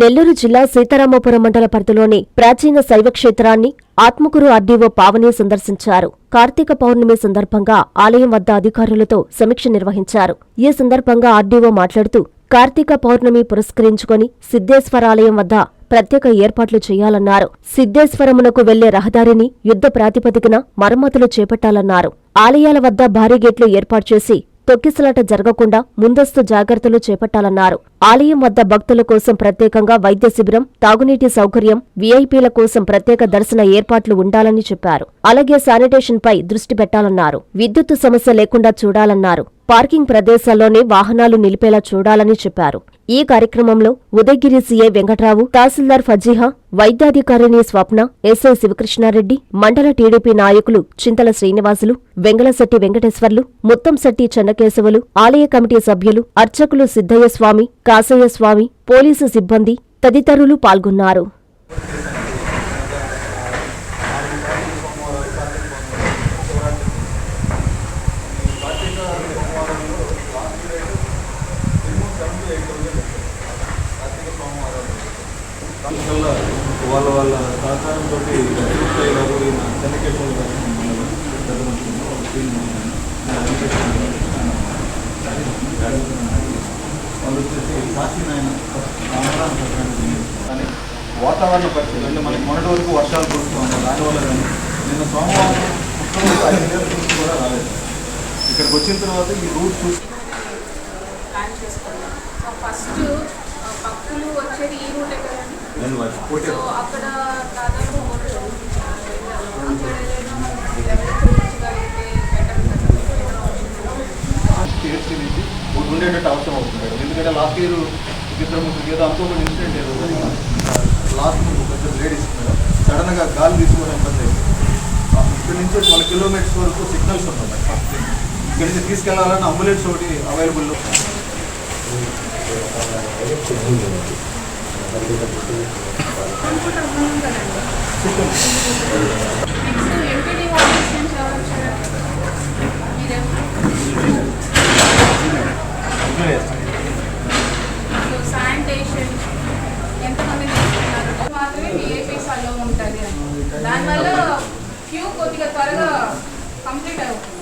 నెల్లూరు జిల్లా సీతారామపురం మండల పరిధిలోని ప్రాచీన శైవ క్షేత్రాన్ని ఆత్మకూరు ఆర్డీఓ పావని సందర్శించారు. కార్తీక పౌర్ణమి సందర్భంగా ఆలయం వద్ద అధికారులతో సమీక్ష నిర్వహించారు. ఈ సందర్భంగా ఆర్డీఓ మాట్లాడుతూ కార్తీక పౌర్ణమి పురస్కరించుకొని సిద్ధేశ్వరాలయం వద్ద ప్రత్యేక ఏర్పాట్లు చేయాలన్నారు. సిద్ధేశ్వరమునకు వెళ్ళే రహదారిని యుద్ధ ప్రాతిపదికన మరమ్మతులు చేపట్టాలన్నారు. ఆలయాల వద్ద భారీ గేట్లు ఏర్పాటు చేసి తొక్కిసలాట జరగకుండా ముందస్తు జాగ్రత్తలు చేపట్టాలన్నారు. ఆలయం వద్ద భక్తుల కోసం ప్రత్యేకంగా వైద్య శిబిరం తాగునీటి సౌకర్యం వీఐపీల కోసం ప్రత్యేక దర్శన ఏర్పాట్లు ఉండాలని చెప్పారు. అలాగే శానిటేషన్పై దృష్టి పెట్టాలన్నారు. విద్యుత్తు సమస్య లేకుండా చూడాలన్నారు. పార్కింగ్ ప్రదేశాల్లోనే వాహనాలు నిలిపేలా చూడాలని చెప్పారు. ఈ కార్యక్రమంలో ఉదయగిరి సీఏ వెంకట్రావు తహసీల్దార్ ఫజీహా వైద్యాధికారిణి స్వప్న ఎస్ఐ శివకృష్ణారెడ్డి మండల టీడీపీ నాయకులు చింతల శ్రీనివాసులు వెంగళశెట్టి వెంకటేశ్వర్లు ముత్తంశెట్టి చెన్నకేశవులు ఆలయ కమిటీ సభ్యులు అర్చకులు సిద్ధయ్యస్వామి కాసయ్యస్వామి స్వామి పోలీసు సిబ్బంది తదితరులు పాల్గొన్నారు. వాళ్ళ వాళ్ళ సహకారంతో స్థాయి గారు ఈయన చెన్నకేశ్వర గారు వాళ్ళు వచ్చేసి ప్రాచీన ఆయన కానీ వాతావరణ పరిస్థితులు అంటే మనకి మొన్నటి వరకు వర్షాలు కురుస్తూ ఉన్నాయి. దానివల్ల కానీ నిన్న సోమవారం ఐదు వేల కూడా రాలేదు. ఇక్కడికి వచ్చిన తర్వాత ఈ రూట్ చూసి ప్లాన్ చేసుకున్నాం. ఫస్ట్ భక్తులు వచ్చేది ఈ రూట్ ఎక్కడ నేను వాటి ఉండేటట్టు అవసరం అవుతుంది. ఎందుకంటే లాస్ట్ ఇయర్ ఇద్దరు ముగ్గురు ఏదో అనుకోకుండా ఇన్సిడెంట్ ఏదో లాస్ట్ ఒక పెద్ద లేడీస్ సడన్గా గాలి తీసుకోవడం ఇబ్బంది అయింది ఆ, ఇక్కడ నుంచి ట్వెల్వ్ కిలోమీటర్స్ వరకు సిగ్నల్స్ ఉంటుంది ఇక్కడ నుంచి తీసుకెళ్ళాలని అంబులెన్స్ ఒకటి అవైలబుల్లో దానివల్ల క్యూ కొద్దిగా త్వరగా కంప్లీట్ అవుతుంది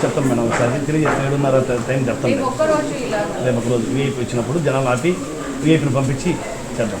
చెప్తాను మేడం ఒకసారి. తిరిగి ఏడున్నర టైం చెప్తాను రేపు ఒక్కరోజు ఇలా రేపు ఒక రోజు వీఐపీ వచ్చినప్పుడు జనాలు ఆపి వీఐపీని పంపించి చేద్దాం